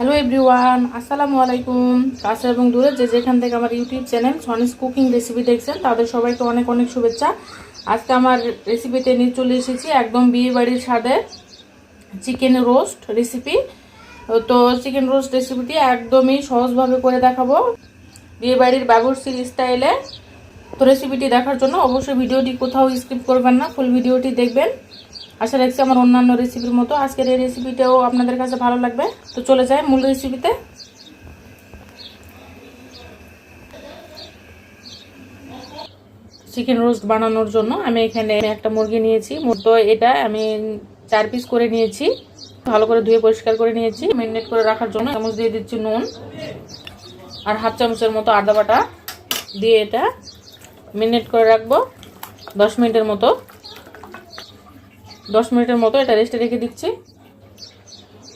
Hello everyone আসসালামু আলাইকুম। কাছে এবং দূরে যে যেখান থেকে আমার ইউটিউব চ্যানেল সনিস কুকিং রেসিপি দেখছেন, তাদের সবাইকে অনেক অনেক শুভেচ্ছা। আজকে আমার রেসিপিতে নিয়ে চলে এসেছি একদম বিয়ে বাড়ির স্বাদে চিকেন রোস্ট রেসিপি তো চিকেন রোস্ট রেসিপিটি একদমই সহজভাবে করে দেখাবো বিয়ে বাড়ির ব্যবস্থির স্টাইলে তো রেসিপিটি দেখার জন্য অবশ্যই ভিডিওটি কোথাও স্কিপ করবেন না ফুল ভিডিওটি দেখবেন। আশা রাখছি আমার অন্যান্য রেসিপির মতো আজকের এই রেসিপিটাও আপনাদের কাছে ভালো লাগবে। তো চলে যায় মূল রেসিপিতে চিকেন রোস্ট বানানোর জন্য আমি এখানে একটা মুরগি নিয়েছি। তো এটা আমি চার পিস করে নিয়েছি। ভালো করে ধুয়ে পরিষ্কার করে নিয়েছি। মেরিনেট করে রাখার জন্য চামচ দিয়ে দিচ্ছি নুন আর হাফ চামচের মতো আদা বাটা দিয়ে এটা মেরিনেট করে রাখব দশ মিনিটের মতো। দশ মিনিটের মতো এটা রেস্টে রেখে দিচ্ছি।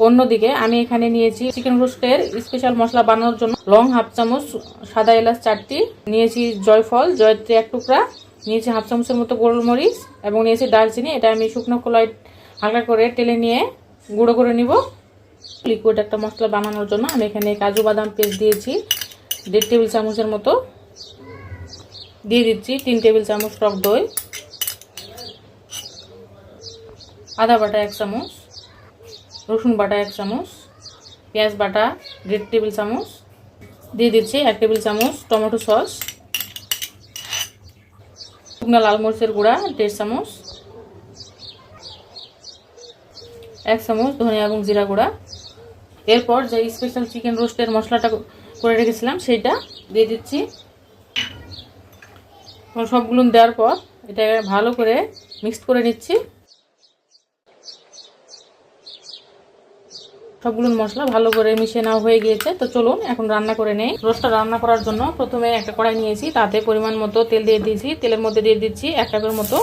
অন্যদিকে আমি এখানে নিয়েছি চিকেন রোস্টের স্পেশাল মশলা বানানোর জন্য লং হাফ চামচ সাদা এলাচ চারটি, নিয়েছি জয়ফল, জয়ত্রী এক টুকরা, নিয়েছি হাফ চামচের মতো গোলমরিচ এবং নিয়েছি দারচিনি। এটা আমি শুকনো কলাই হালকা করে টেলে নিয়ে গুঁড়ো করে নিব। লিকুইড একটা মশলা বানানোর জন্য আমি এখানে কাজু বাদাম পেস্ট দিয়েছি, দেড় টেবিল চামচের মতো। দিয়ে দিচ্ছি তিন টেবিল চামচ টক দই। আদা বাটা এক চামচ, রসুন বাটা এক চামচ, পেঁয়াজ বাটা দেড় টেবিল চামচ, দিয়ে দিচ্ছি এক টেবিল চামচ টমেটো সস, শুকনো লাল মরিচের গুঁড়া দেড় চামচ, এক চামচ ধনিয়া এবং জিরা গুঁড়া। এরপর যে স্পেশাল চিকেন রোস্টের মশলাটা করে রেখেছিলাম সেইটা দিয়ে দিচ্ছি। সবগুলো দেওয়ার পর এটা ভালো করে মিক্সড করে নিচ্ছি। সবগুলো মশলা ভালো করে মিশিয়ে নেওয়া হয়ে গিয়েছে। তো চলুন, এখন রান্না করে নেই। রোস্টটা রান্না করার জন্য প্রথমে একটা কড়াই নিয়েছি। তাতে পরিমাণ মতো তেল দিয়ে দিয়েছি। তেলের মধ্যে দিয়ে দিচ্ছি এক কাপের মতো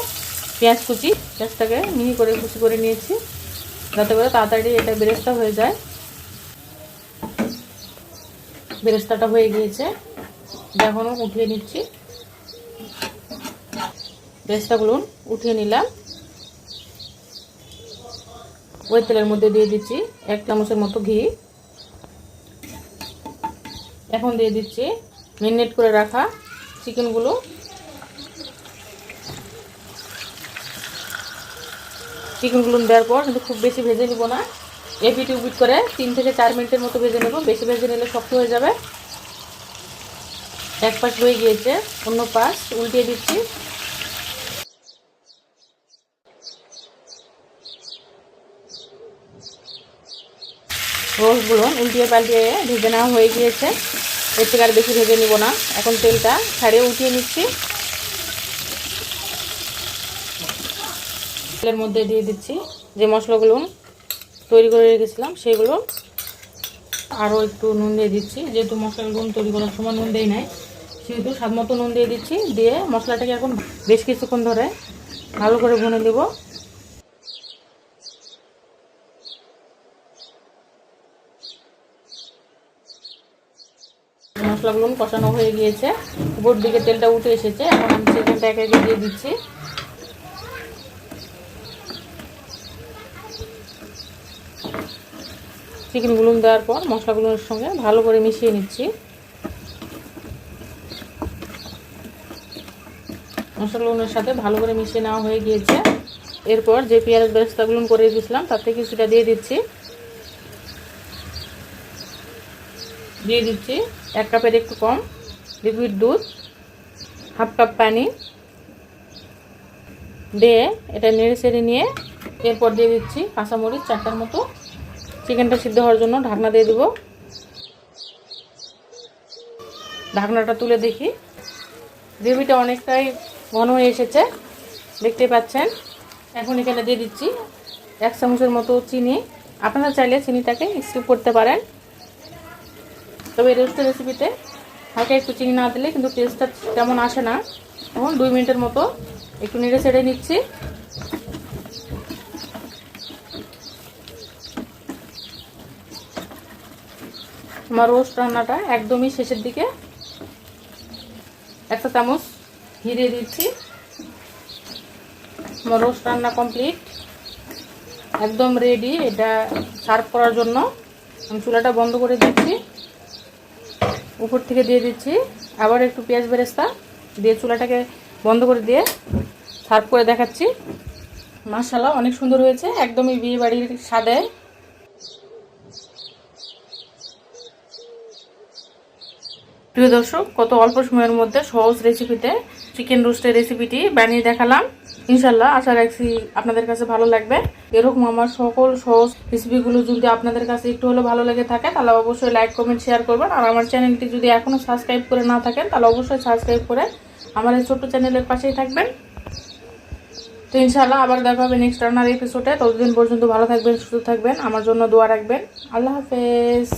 পেঁয়াজ কুচি। পেঁয়াজটাকে মিহি করে কুচি করে নিয়েছি। যাতে করে তাড়াতাড়ি এটা বেরেস্তা হয়ে যায়। বেরেস্তাটা হয়ে গিয়েছে। এখনও উঠিয়ে নিচ্ছি। বেরেস্তাগুলো উঠিয়ে নিলাম। ওই তেলের মধ্যে দিয়ে দিচ্ছি এক চামচের মতো ঘি। এখন দিয়ে দিচ্ছি মেরিনেট করে রাখা চিকেনগুলো। চিকেনগুলো দেওয়ার পর কিন্তু খুব বেশি ভেজে নিব না। এপিট উপিট করে তিন থেকে চার মিনিটের মতো ভেজে নেব। বেশি ভেজে নিলে শক্ত হয়ে যাবে। এক পাশ হয়ে গিয়েছে, অন্য পাশ উল্টিয়ে দিচ্ছি। রোস্টগুলো উল্টিয়ে পাল্টিয়ে ভেজে নেওয়া হয়ে গিয়েছে। এর থেকে আর বেশি ভেজে নিব না। এখন তেলটা ছাড়িয়ে উঠিয়ে নিচ্ছি। তেলের মধ্যে দিয়ে দিচ্ছি যে মশলাগুলো তৈরি করে রেখেছিলাম, সেগুলো আরও একটু নুন দিয়ে দিচ্ছি। যেহেতু মশলাগুলো তৈরি করার সময় নুন দেই নাই, সেহেতু স্বাদ মতো নুন দিয়ে দিচ্ছি। দিয়ে মশলাটাকে এখন বেশ কিছুক্ষণ ধরে ভালো করে ভুনে দেবো মশলাগুলো কষানো হয়ে গিয়েছে। উপর দিকে তেলটা উঠে এসেছে। এখন আমি চিকেনটা একে দিয়ে দিচ্ছি। চিকেনগুলো দেওয়ার পর মশলাগুলোর সঙ্গে ভালো করে মিশিয়ে নিচ্ছি। মশলাগুলোর সাথে ভালো করে মিশিয়ে নেওয়া হয়ে গিয়েছে। এরপর যে পেঁয়াজ বেরেস্তাগুলো করে দিয়েছিলাম থেকে কিছুটা দিয়ে দিচ্ছি। দিয়ে দিচ্ছি। এক কাপের একটু কম। লিকুইড দুধ, হাফ কাপ পানি দিয়ে এটা নেড়ে সেড়ে নিয়ে এরপর দিয়ে দিচ্ছি কাঁচামরিচ চারটার মতো। চিকেনটা সিদ্ধ হওয়ার জন্য ঢাকনা দিয়ে দেবো। ঢাকনাটা তুলে দেখি। গ্রেভিটা অনেকটাই ঘন হয়ে এসেছে, দেখতে পাচ্ছেন। এখন এখানে দিয়ে দিচ্ছি এক চামচের মতো চিনি। আপনারা চাইলে চিনিটাকে স্কিপ করতে পারেন। তবে এই রেসিপিতে হালকা একটু চিনি না দিলে কিন্তু টেস্টটা তেমন আসে না। এখন দুই মিনিটের মতো একটু নেড়ে ছেড়ে নিচ্ছি। আমার রোস্ট রান্নাটা একদমই শেষের দিকে একটা চামচ দিয়ে দিচ্ছি। আমার রোস্ট রান্না কমপ্লিট একদম রেডি এটা সার্ভ করার জন্য। আমি চুলাটা বন্ধ করে দিচ্ছি। উপর থেকে দিয়ে দিচ্ছি। আবার একটু পেঁয়াজ বেরেস্তা দিয়ে চুলাটাকে বন্ধ করে দিয়ে সার্ভ করে দেখাচ্ছি। মাসালা অনেক সুন্দর হয়েছে। একদমই বিয়ে বাড়ির স্বাদে। প্রিয় দর্শক, কত অল্প সময়ের মধ্যে সহজ রেসিপিতে চিকেন রোস্টের রেসিপিটি বানিয়ে দেখালাম। ইনশাল্লাহ আশা রাখছি আপনাদের কাছে ভালো লাগবে। এরকম আমার সকল সহজ রেসিপিগুলো যদি আপনাদের কাছে একটু হলেও ভালো লেগে থাকে, তাহলে অবশ্যই লাইক কমেন্ট শেয়ার করবেন। আর আমার চ্যানেলটি যদি এখনও সাবস্ক্রাইব করে না থাকেন, তাহলে অবশ্যই সাবস্ক্রাইব করে আমার এই ছোট্ট চ্যানেলের পাশেই থাকবেন। তো ইনশাল্লাহ আবার দেখা হবে নেক্সট রান্নার এপিসোডে ততদিন পর্যন্ত ভালো থাকবেন, সুস্থ থাকবেন। আমার জন্য দোয়া রাখবেন। আল্লাহ হাফেজ।